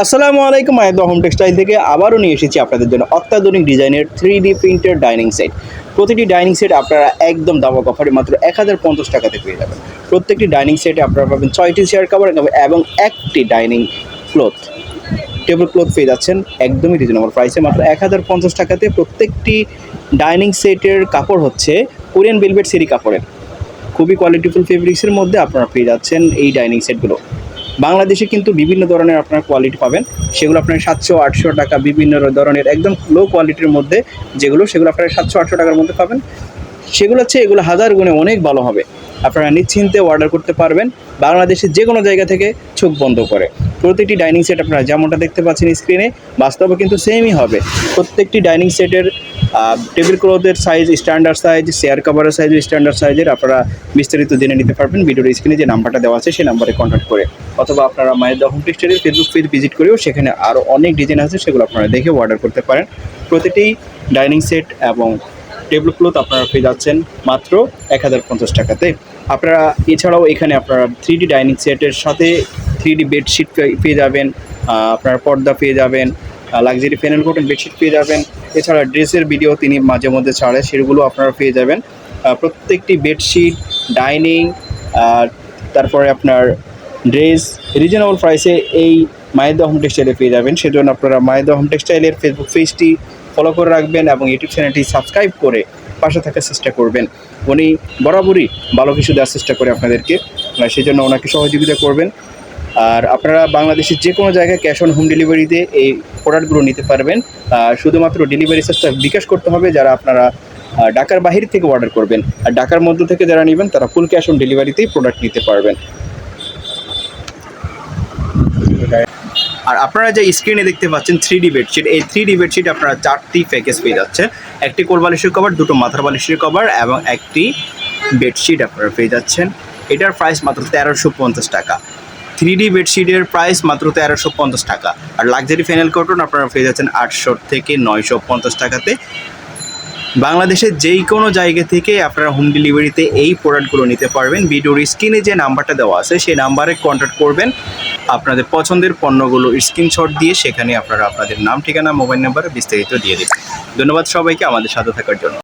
আসসালামু আলাইকুম আয়দ home textile থেকে আবারও নিয়ে এসেছি আপনাদের জন্য অত্যাধুনিক ডিজাইনের থ্রি ডি প্রিন্টের ডাইনিং সেট। প্রতিটি ডাইনিং সেট আপনারা একদম দামক অফারে মাত্র এক হাজার পঞ্চাশ টাকাতে পেয়ে যাবেন। প্রত্যেকটি ডাইনিং সেটে আপনারা পাবেন ছয়টি চেয়ার কাভার এবং একটি ডাইনিং ক্লোথ টেবিল ক্লথ পেয়ে যাচ্ছেন একদমই রিজনেবল প্রাইসে মাত্র এক হাজার পঞ্চাশ টাকাতে। প্রত্যেকটি ডাইনিং সেটের কাপড় হচ্ছে কোরিয়ান বেলভেট সেরি কাপড়ের। খুবই কোয়ালিটিফুল ফেব্রিক্সের মধ্যে আপনারা পেয়ে যাচ্ছেন এই ডাইনিং সেটগুলো। বাংলাদেশে কিন্তু বিভিন্ন ধরনের আপনার কোয়ালিটি পাবেন। সেগুলো আপনার সাতশো, আটশো টাকা বিভিন্ন ধরনের একদম লো কোয়ালিটির মধ্যে যেগুলো, সেগুলো আপনারা সাতশো, আটশো টাকার মধ্যে পাবেন। সেগুলো হচ্ছে, এগুলো হাজার গুণে অনেক ভালো হবে। আপনারা নিশ্চিন্তে অর্ডার করতে পারবেন। বাংলাদেশের যে কোনো জায়গা থেকে চোখ বন্ধ করে। প্রতিটি ডাইনিং সেট আপনারা যেমনটা দেখতে পাচ্ছেন স্ক্রিনে বাস্তবে কিন্তু সেমই হবে। প্রত্যেকটি ডাইনিং সেটের টেবিল ক্লথের সাইজ স্ট্যান্ডার্ড সাইজ চেয়ার কাভারের সাইজ স্ট্যান্ডার্ড সাইজের আপনারা বিস্তারিত জেনে নিতে পারবেন। ভিডিওর স্ক্রিনে যে নাম্বারটা দেওয়া আছে, সেই নাম্বারে কন্ট্যাক্ট করে অথবা আপনারা মায়ের হোম টেক্সটাইলের ফেসবুক পেজ ভিজিট করেও সেখানে আরও অনেক ডিজাইন আছে, সেগুলো আপনারা দেখে অর্ডার করতে পারেন। প্রতিটি ডাইনিং সেট এবং টেবিল ক্লথ আপনারা পেয়ে যাচ্ছেন মাত্র এক হাজার পঞ্চাশ টাকাতে। আপনারা এছাড়াও এখানে আপনারা থ্রি ডি ডাইনিং সেটের সাথে থ্রি ডি বেডশিট পেয়ে যাবেন আপনার পর্দা পেয়ে যাবেন লাক্সারি প্যানেল কটন বেডশিট পেয়ে যাবেন এছাড়া ড্রেসের ভিডিও তিনি মাঝে মধ্যে ছাড়ে সেগুলো আপনারা পেয়ে যাবেন। প্রত্যেকটি বেডশিট ডাইনিং তারপরে আপনার ড্রেস রিজনেবল প্রাইসে এই মায়েদা হোম টেক্সটাইলে পেয়ে যাবেন। সেজন্য আপনারা মায়েদা হোম টেক্সটাইলের ফেসবুক পেজটি ফলো করে রাখবেন এবং ইউটিউব চ্যানেলটি সাবস্ক্রাইব করে পাশে থাকার চেষ্টা করবেন। উনি বরাবরই ভালো কিছু দেওয়ার চেষ্টা করে আপনাদেরকে। আহ, সেজন্য ওনাকে সহযোগিতা করবেন। আর আপনারা বাংলাদেশের যে কোনো জায়গায় ক্যাশ অন হোম ডেলিভারিতে এই প্রোডাক্টগুলো নিতে পারবেন। শুধুমাত্র ডেলিভারি চার্জটা বিকাশ করতে হবে, যারা আপনারা ঢাকার বাহির থেকে অর্ডার করবেন। আর ঢাকার মধ্য থেকে যারা নেবেন, তারা ফুল ক্যাশ অন ডেলিভারিতেই প্রোডাক্ট নিতে পারবেন। আর আপনারা যে স্ক্রিনে দেখতে পাচ্ছেন থ্রি ডি বেডশিট এই থ্রি ডি বেডশিট আপনারা চারটি প্যাকেজ পেয়ে যাচ্ছে। একটি কোল বালিশের কভার দুটো মাথার বালিশের কভার এবং একটি বেডশিট আপনারা পেয়ে যাচ্ছেন। এটার প্রাইস মাত্র তেরোশো পঞ্চাশ টাকা। থ্রি ডি বেডশিটের প্রাইস মাত্র তেরোশো পঞ্চাশ টাকা। আর লাক্সারি ফ্যানেল কটন আপনারা পেয়ে যাচ্ছেন আটশো থেকে নয়শো পঞ্চাশ টাকাতে। বাংলাদেশের যেই কোনো জায়গা থেকে আপনারা হোম ডেলিভারিতে এই প্রোডাক্টগুলো নিতে পারবেন। ভিডিওর স্ক্রিনে যে নাম্বারটা দেওয়া আছে, সেই নাম্বারে কন্ট্যাক্ট করবেন। আপনাদের পছন্দের পণ্যগুলো স্ক্রিনশট দিয়ে সেখানে আপনারা আপনাদের নাম, ঠিকানা মোবাইল নাম্বার বিস্তারিত দিয়ে দেবেন। ধন্যবাদ সবাইকে আমাদের সাথে থাকার জন্য।